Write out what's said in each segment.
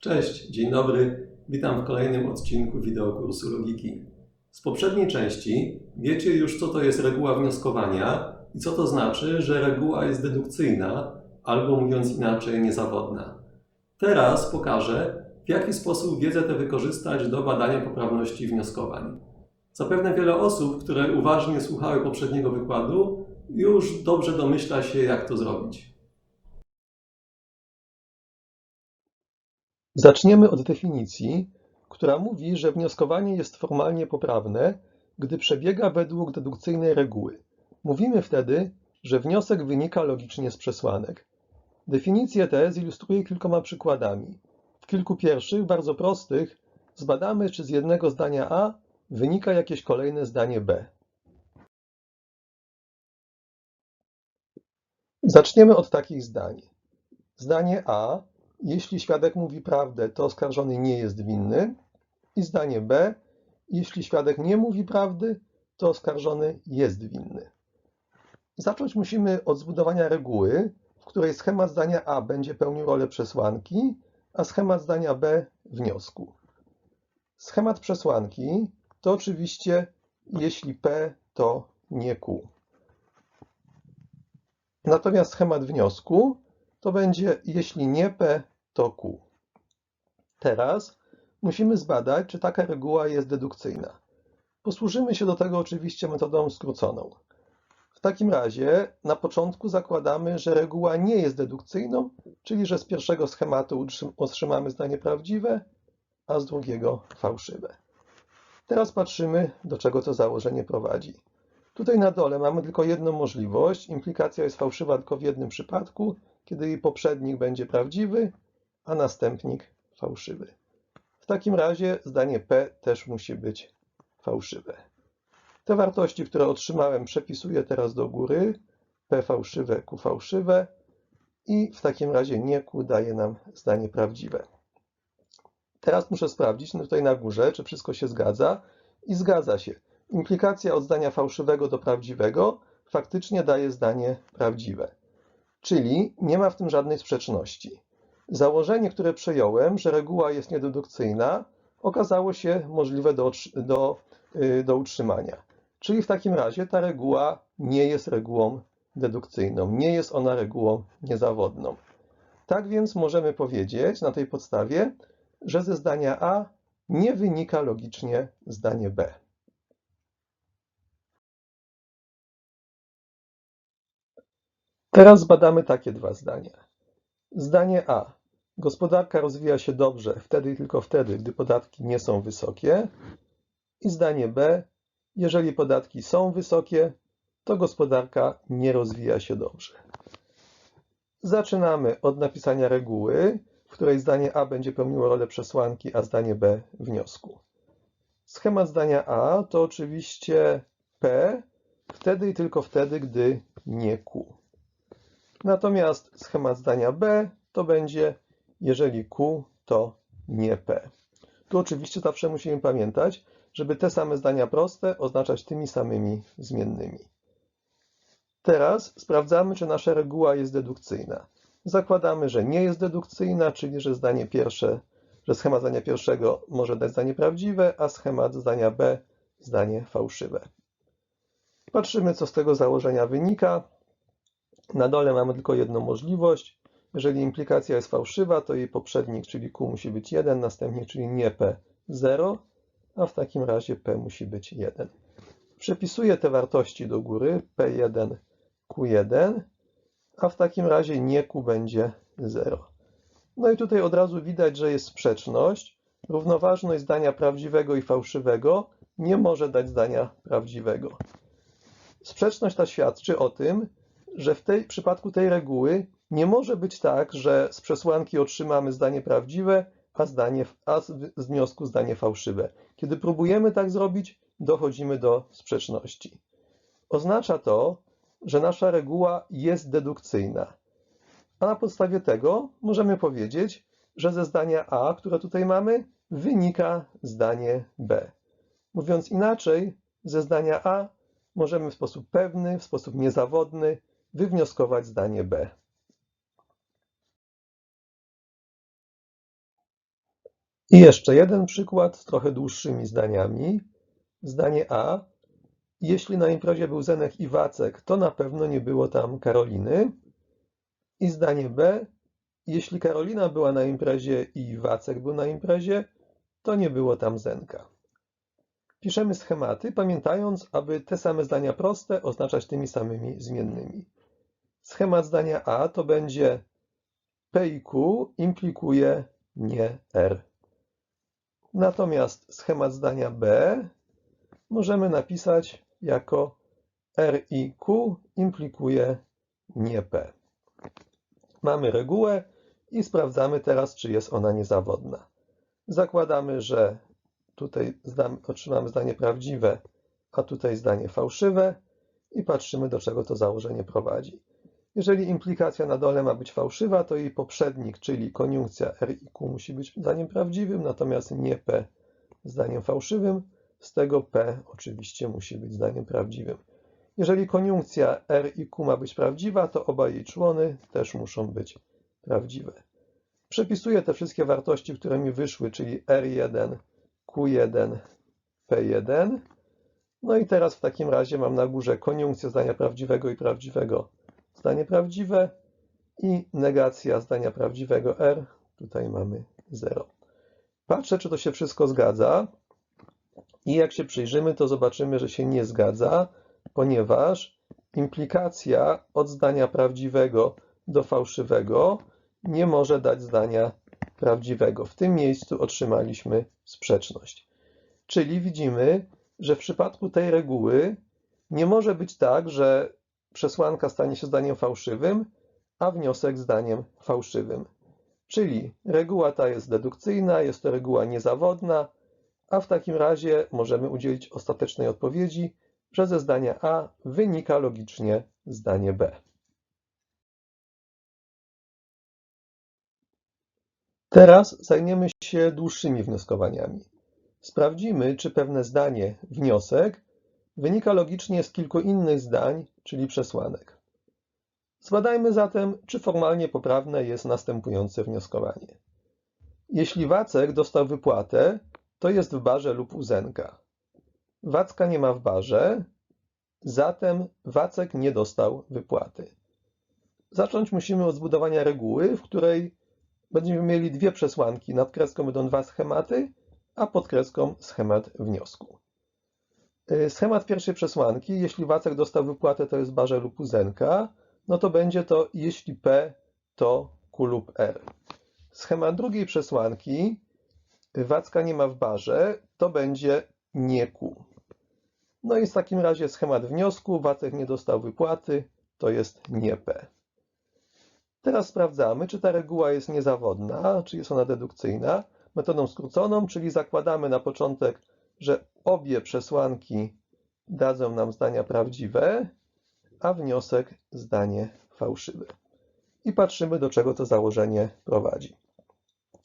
Cześć, dzień dobry. Witam w kolejnym odcinku wideokursu logiki. Z poprzedniej części wiecie już, co to jest reguła wnioskowania i co to znaczy, że reguła jest dedukcyjna, albo mówiąc inaczej, niezawodna. Teraz pokażę, w jaki sposób wiedzę tę wykorzystać do badania poprawności wnioskowań. Zapewne wiele osób, które uważnie słuchały poprzedniego wykładu, już dobrze domyśla się, jak to zrobić. Zaczniemy od definicji, która mówi, że wnioskowanie jest formalnie poprawne, gdy przebiega według dedukcyjnej reguły. Mówimy wtedy, że wniosek wynika logicznie z przesłanek. Definicję tę zilustruję kilkoma przykładami. W kilku pierwszych, bardzo prostych, zbadamy, czy z jednego zdania A wynika jakieś kolejne zdanie B. Zaczniemy od takich zdań. Zdanie A jeśli świadek mówi prawdę, to oskarżony nie jest winny. I zdanie B. Jeśli świadek nie mówi prawdy, to oskarżony jest winny. Zacząć musimy od zbudowania reguły, w której schemat zdania A będzie pełnił rolę przesłanki, a schemat zdania B wniosku. Schemat przesłanki to oczywiście jeśli P to nie Q. Natomiast schemat wniosku to będzie jeśli nie P, to Q. Teraz musimy zbadać, czy taka reguła jest dedukcyjna. Posłużymy się do tego oczywiście metodą skróconą. W takim razie na początku zakładamy, że reguła nie jest dedukcyjną, czyli że z pierwszego schematu otrzymamy zdanie prawdziwe, a z drugiego fałszywe. Teraz patrzymy, do czego to założenie prowadzi. Tutaj na dole mamy tylko jedną możliwość. Implikacja jest fałszywa tylko w jednym przypadku, kiedy poprzednik będzie prawdziwy, a następnik fałszywy. W takim razie zdanie P też musi być fałszywe. Te wartości, które otrzymałem, przepisuję teraz do góry. P fałszywe, Q fałszywe i w takim razie nie Q daje nam zdanie prawdziwe. Teraz muszę sprawdzić no tutaj na górze, czy wszystko się zgadza. I zgadza się. Implikacja od zdania fałszywego do prawdziwego faktycznie daje zdanie prawdziwe. Czyli nie ma w tym żadnej sprzeczności. Założenie, które przejąłem, że reguła jest niededukcyjna, okazało się możliwe do, do, do utrzymania. Czyli w takim razie ta reguła nie jest regułą dedukcyjną, nie jest ona regułą niezawodną. Tak więc możemy powiedzieć na tej podstawie, że ze zdania A nie wynika logicznie zdanie B. Teraz zbadamy takie dwa zdania. Zdanie A. Gospodarka rozwija się dobrze wtedy i tylko wtedy, gdy podatki nie są wysokie. I zdanie B. Jeżeli podatki są wysokie, to gospodarka nie rozwija się dobrze. Zaczynamy od napisania reguły, w której zdanie A będzie pełniło rolę przesłanki, a zdanie B wniosku. Schemat zdania A to oczywiście P wtedy i tylko wtedy, gdy nie Q. Natomiast schemat zdania B to będzie, jeżeli Q, to nie P. Tu oczywiście zawsze musimy pamiętać, żeby te same zdania proste oznaczać tymi samymi zmiennymi. Teraz sprawdzamy, czy nasza reguła jest dedukcyjna. Zakładamy, że nie jest dedukcyjna, czyli że zdanie pierwsze, że schemat zdania pierwszego może dać zdanie prawdziwe, a schemat zdania B zdanie fałszywe. Patrzymy, co z tego założenia wynika. Na dole mamy tylko jedną możliwość. Jeżeli implikacja jest fałszywa, to jej poprzednik, czyli Q musi być 1, następnik, czyli nie P 0, a w takim razie P musi być 1. Przepisuję te wartości do góry, P1, Q1, a w takim razie nie Q będzie 0. No i tutaj od razu widać, że jest sprzeczność. Równoważność zdania prawdziwego i fałszywego nie może dać zdania prawdziwego. Sprzeczność ta świadczy o tym, że w tej przypadku tej reguły nie może być tak, że z przesłanki otrzymamy zdanie prawdziwe, a, zdanie, a z wniosku zdanie fałszywe. Kiedy próbujemy tak zrobić, dochodzimy do sprzeczności. Oznacza to, że nasza reguła jest dedukcyjna. A na podstawie tego możemy powiedzieć, że ze zdania A, które tutaj mamy, wynika zdanie B. Mówiąc inaczej, ze zdania A możemy w sposób pewny, w sposób niezawodny wywnioskować zdanie B. I jeszcze jeden przykład trochę dłuższymi zdaniami. Zdanie A. Jeśli na imprezie był Zenek i Wacek, to na pewno nie było tam Karoliny. I zdanie B. Jeśli Karolina była na imprezie i Wacek był na imprezie, to nie było tam Zenka. Piszemy schematy, pamiętając, aby te same zdania proste oznaczać tymi samymi zmiennymi. Schemat zdania A to będzie P i Q implikuje nie R. Natomiast schemat zdania B możemy napisać jako R i Q implikuje nie P. Mamy regułę i sprawdzamy teraz, czy jest ona niezawodna. Zakładamy, że tutaj otrzymamy zdanie prawdziwe, a tutaj zdanie fałszywe i patrzymy, do czego to założenie prowadzi. Jeżeli implikacja na dole ma być fałszywa, to jej poprzednik, czyli koniunkcja R i Q musi być zdaniem prawdziwym, natomiast nie P zdaniem fałszywym. Z tego P oczywiście musi być zdaniem prawdziwym. Jeżeli koniunkcja R i Q ma być prawdziwa, to oba jej człony też muszą być prawdziwe. Przepisuję te wszystkie wartości, które mi wyszły, czyli R1, Q1, P1. No i teraz w takim razie mam na górze koniunkcję zdania prawdziwego i prawdziwego zdanie prawdziwe i negacja zdania prawdziwego R. Tutaj mamy 0. Patrzę, czy to się wszystko zgadza. I jak się przyjrzymy, to zobaczymy, że się nie zgadza, ponieważ implikacja od zdania prawdziwego do fałszywego nie może dać zdania prawdziwego. W tym miejscu otrzymaliśmy sprzeczność. Czyli widzimy, że w przypadku tej reguły nie może być tak, że przesłanka stanie się zdaniem fałszywym, a wniosek zdaniem fałszywym. Czyli reguła ta jest dedukcyjna, jest to reguła niezawodna, a w takim razie możemy udzielić ostatecznej odpowiedzi, że ze zdania A wynika logicznie zdanie B. Teraz zajmiemy się dłuższymi wnioskowaniami. Sprawdzimy, czy pewne zdanie, wniosek, wynika logicznie z kilku innych zdań, czyli przesłanek. Zbadajmy zatem, czy formalnie poprawne jest następujące wnioskowanie. Jeśli Wacek dostał wypłatę, to jest w barze lub u Zenka. Wacka nie ma w barze, zatem Wacek nie dostał wypłaty. Zacząć musimy od zbudowania reguły, w której będziemy mieli dwie przesłanki. Nad kreską będą dwa schematy, a pod kreską schemat wniosku. Y, schemat pierwszej przesłanki, jeśli Wacek dostał wypłatę, to jest barze lub u Zenka, no to będzie to jeśli P to Q lub R. Schemat drugiej przesłanki, Wacka nie ma w barze, to będzie nie Q. No i w takim razie schemat wniosku, Wacek nie dostał wypłaty, to jest nie P. Teraz sprawdzamy, czy ta reguła jest niezawodna, czy jest ona dedukcyjna, metodą skróconą, czyli zakładamy na początek, że obie przesłanki dadzą nam zdania prawdziwe, a wniosek zdanie fałszywe. I patrzymy, do czego to założenie prowadzi.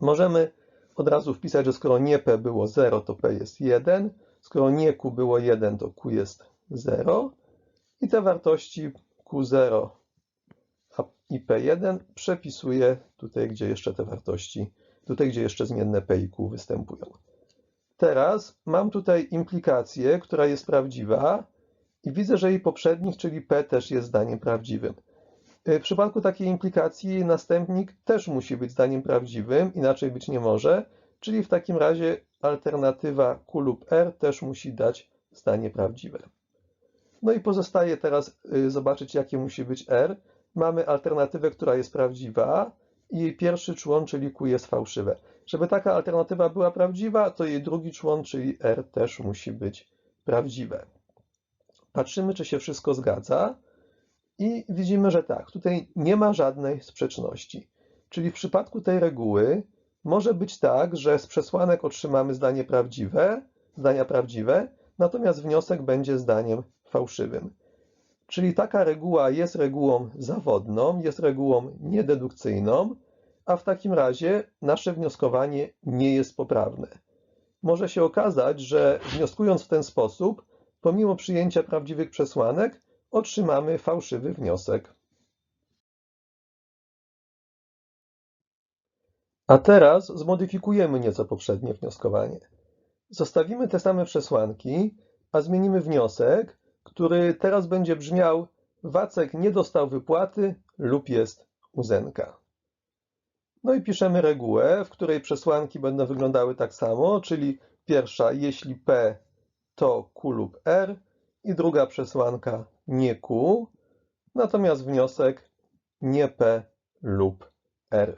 Możemy od razu wpisać, że skoro nie P było 0, to P jest 1, skoro nie Q było 1, to Q jest 0 i te wartości Q0 i P1 przepisuję tutaj, gdzie jeszcze te wartości, tutaj, gdzie jeszcze zmienne P i Q występują. Teraz mam tutaj implikację, która jest prawdziwa i widzę, że jej poprzednik, czyli P, też jest zdaniem prawdziwym. W przypadku takiej implikacji następnik też musi być zdaniem prawdziwym, inaczej być nie może, czyli w takim razie alternatywa Q lub R też musi dać zdanie prawdziwe. No i pozostaje teraz y, zobaczyć, jakie musi być R. Mamy alternatywę, która jest prawdziwa i jej pierwszy człon, czyli Q jest fałszywe. Żeby taka alternatywa była prawdziwa, to jej drugi człon, czyli R też musi być prawdziwe. Patrzymy, czy się wszystko zgadza. I widzimy, że tak, tutaj nie ma żadnej sprzeczności. Czyli w przypadku tej reguły może być tak, że z przesłanek otrzymamy zdanie prawdziwe, zdania prawdziwe, natomiast wniosek będzie zdaniem fałszywym. Czyli taka reguła jest regułą zawodną, jest regułą niededukcyjną, a w takim razie nasze wnioskowanie nie jest poprawne. Może się okazać, że wnioskując w ten sposób, pomimo przyjęcia prawdziwych przesłanek, otrzymamy fałszywy wniosek. A teraz zmodyfikujemy nieco poprzednie wnioskowanie. Zostawimy te same przesłanki, a zmienimy wniosek, który teraz będzie brzmiał Wacek nie dostał wypłaty lub jest u Zenka. No i piszemy regułę, w której przesłanki będą wyglądały tak samo, czyli pierwsza, jeśli P to Q lub R i druga przesłanka nie Q, natomiast wniosek nie P lub R.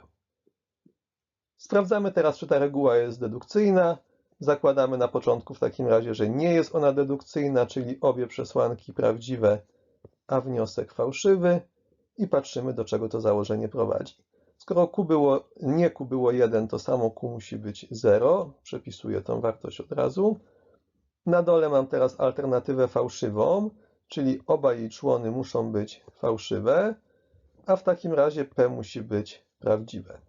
Sprawdzamy teraz, czy ta reguła jest dedukcyjna. Zakładamy na początku w takim razie, że nie jest ona dedukcyjna, czyli obie przesłanki prawdziwe, a wniosek fałszywy i patrzymy, do czego to założenie prowadzi. Skoro Q było, nie Q było 1, to samo Q musi być 0. Przepisuję tą wartość od razu. Na dole mam teraz alternatywę fałszywą, czyli oba jej człony muszą być fałszywe, a w takim razie P musi być prawdziwe.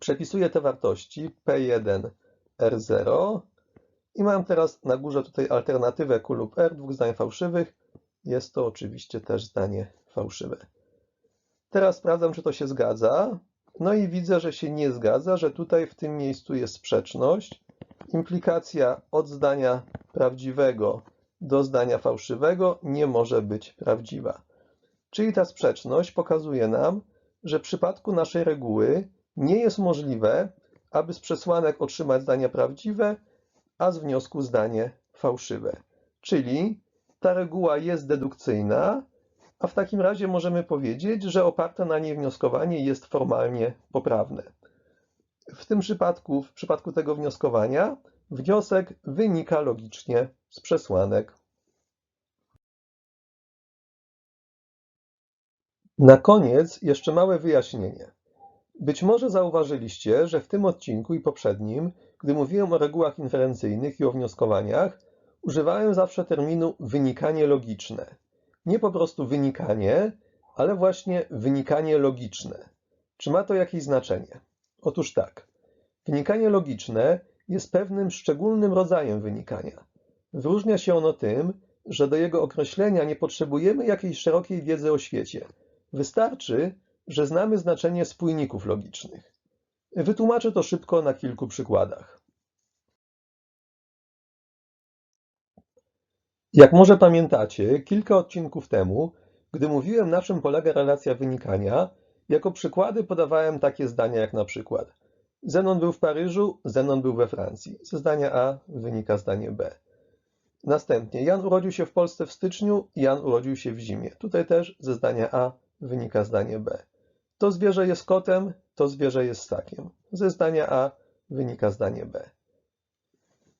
Przepisuję te wartości P1, R0 i mam teraz na górze tutaj alternatywę Q lub R, dwóch zdań fałszywych. Jest to oczywiście też zdanie fałszywe. Teraz sprawdzam, czy to się zgadza. No i widzę, że się nie zgadza, że tutaj w tym miejscu jest sprzeczność. Implikacja od zdania prawdziwego do zdania fałszywego nie może być prawdziwa. Czyli ta sprzeczność pokazuje nam, że w przypadku naszej reguły nie jest możliwe, aby z przesłanek otrzymać zdania prawdziwe, a z wniosku zdanie fałszywe. Czyli ta reguła jest dedukcyjna, a w takim razie możemy powiedzieć, że oparte na niej wnioskowanie jest formalnie poprawne. W tym przypadku, w przypadku tego wnioskowania, wniosek wynika logicznie z przesłanek. Na koniec jeszcze małe wyjaśnienie. Być może zauważyliście, że w tym odcinku i poprzednim, gdy mówiłem o regułach inferencyjnych i o wnioskowaniach, używałem zawsze terminu wynikanie logiczne. Nie po prostu wynikanie, ale właśnie wynikanie logiczne. Czy ma to jakieś znaczenie? Otóż tak. Wynikanie logiczne jest pewnym szczególnym rodzajem wynikania. Wyróżnia się ono tym, że do jego określenia nie potrzebujemy jakiejś szerokiej wiedzy o świecie. Wystarczy, że znamy znaczenie spójników logicznych. Wytłumaczę to szybko na kilku przykładach. Jak może pamiętacie, kilka odcinków temu, gdy mówiłem na czym polega relacja wynikania, jako przykłady podawałem takie zdania jak na przykład Zenon był w Paryżu, Zenon był we Francji. Ze zdania A wynika zdanie B. Następnie Jan urodził się w Polsce w styczniu, Jan urodził się w zimie. Tutaj też ze zdania A wynika zdanie B. To zwierzę jest kotem, to zwierzę jest ssakiem. Ze zdania A wynika zdanie B.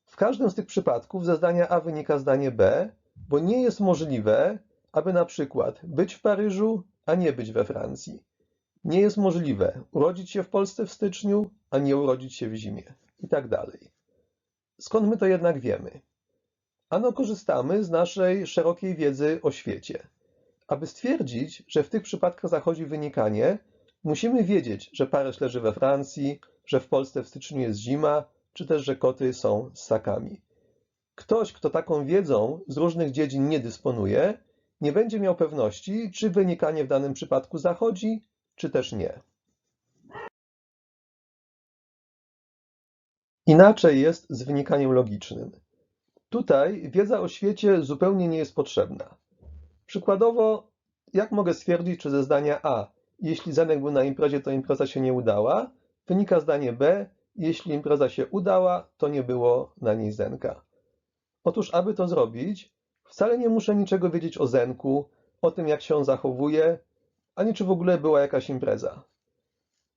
W każdym z tych przypadków ze zdania A wynika zdanie B, bo nie jest możliwe, aby na przykład być w Paryżu, a nie być we Francji. Nie jest możliwe urodzić się w Polsce w styczniu, a nie urodzić się w zimie i tak dalej. Skąd my to jednak wiemy? Ano korzystamy z naszej szerokiej wiedzy o świecie. Aby stwierdzić, że w tych przypadkach zachodzi wynikanie, musimy wiedzieć, że Paryż leży we Francji, że w Polsce w styczniu jest zima, czy też, że koty są ssakami. Ktoś, kto taką wiedzą z różnych dziedzin nie dysponuje, nie będzie miał pewności, czy wynikanie w danym przypadku zachodzi, czy też nie. Inaczej jest z wynikaniem logicznym. Tutaj wiedza o świecie zupełnie nie jest potrzebna. Przykładowo, jak mogę stwierdzić, czy ze zdania A, jeśli Zenek był na imprezie, to impreza się nie udała, wynika zdanie B, jeśli impreza się udała, to nie było na niej Zenka. Otóż, aby to zrobić, wcale nie muszę niczego wiedzieć o Zenku, o tym, jak się on zachowuje, ani czy w ogóle była jakaś impreza.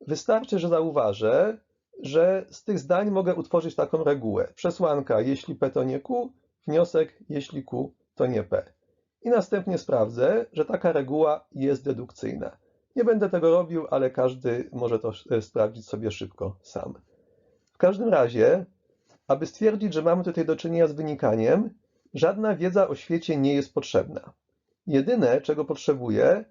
Wystarczy, że zauważę, że z tych zdań mogę utworzyć taką regułę. Przesłanka, jeśli P to nie Q, wniosek, jeśli Q to nie P. I następnie sprawdzę, że taka reguła jest dedukcyjna. Nie będę tego robił, ale każdy może to sprawdzić sobie szybko sam. Każdym razie, aby stwierdzić, że mamy tutaj do czynienia z wynikaniem, żadna wiedza o świecie nie jest potrzebna. Jedyne, czego potrzebuję,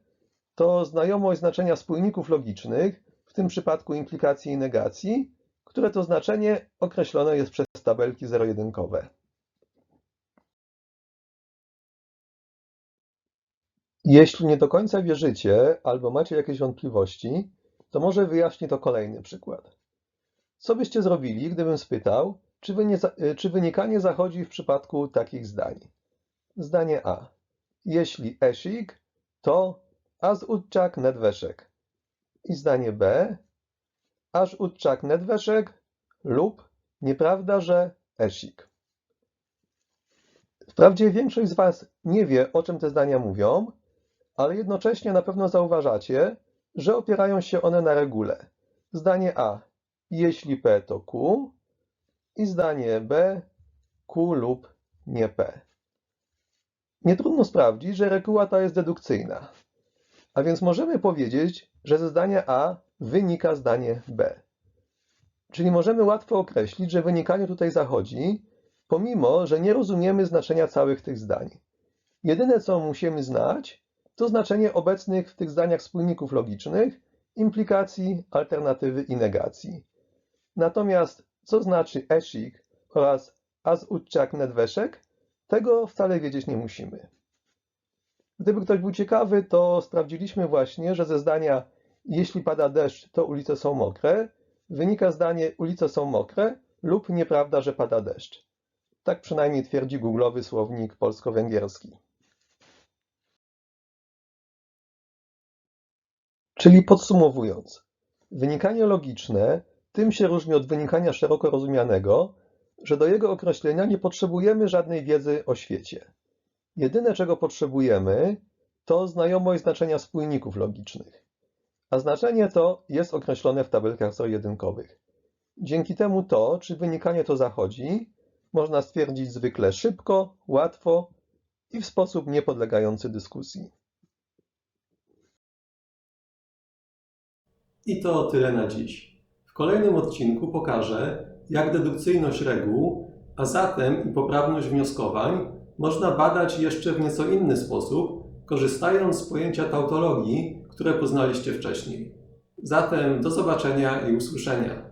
to znajomość znaczenia spójników logicznych, w tym przypadku implikacji i negacji, które to znaczenie określone jest przez tabelki zero-jedynkowe. Jeśli nie do końca wierzycie albo macie jakieś wątpliwości, to może wyjaśni to kolejny przykład. Co byście zrobili, gdybym spytał, czy, y, czy wynikanie zachodzi w przypadku takich zdań? Zdanie A. Jeśli esik, to az utczak nedweszek. I zdanie B. Aż utczak nedweszek lub nieprawda, że esik. Wprawdzie większość z Was nie wie, o czym te zdania mówią, ale jednocześnie na pewno zauważacie, że opierają się one na regule. Zdanie A. Jeśli P to Q i zdanie B. Q lub nie P. Nie trudno sprawdzić, że reguła ta jest dedukcyjna. A więc możemy powiedzieć, że ze zdania A wynika zdanie B. Czyli możemy łatwo określić, że wynikanie tutaj zachodzi, pomimo, że nie rozumiemy znaczenia całych tych zdań. Jedyne, co musimy znać, to znaczenie obecnych w tych zdaniach spójników logicznych, implikacji, alternatywy i negacji. Natomiast co znaczy esik oraz az utczak nedweszek, tego wcale wiedzieć nie musimy. Gdyby ktoś był ciekawy, to sprawdziliśmy właśnie, że ze zdania jeśli pada deszcz, to ulice są mokre, wynika zdanie ulice są mokre lub nieprawda, że pada deszcz. Tak przynajmniej twierdzi googlowy słownik polsko-węgierski. Czyli podsumowując, wynikanie logiczne tym się różni od wynikania szeroko rozumianego, że do jego określenia nie potrzebujemy żadnej wiedzy o świecie. Jedyne, czego potrzebujemy, to znajomość znaczenia spójników logicznych. A znaczenie to jest określone w tabelkach zero-jedynkowych. Dzięki temu to, czy wynikanie to zachodzi, można stwierdzić zwykle szybko, łatwo i w sposób niepodlegający dyskusji. I to tyle na dziś. Kolejnym odcinku pokażę, jak dedukcyjność reguł, a zatem i poprawność wnioskowań można badać jeszcze w nieco inny sposób, korzystając z pojęcia tautologii, które poznaliście wcześniej. Zatem do zobaczenia i usłyszenia.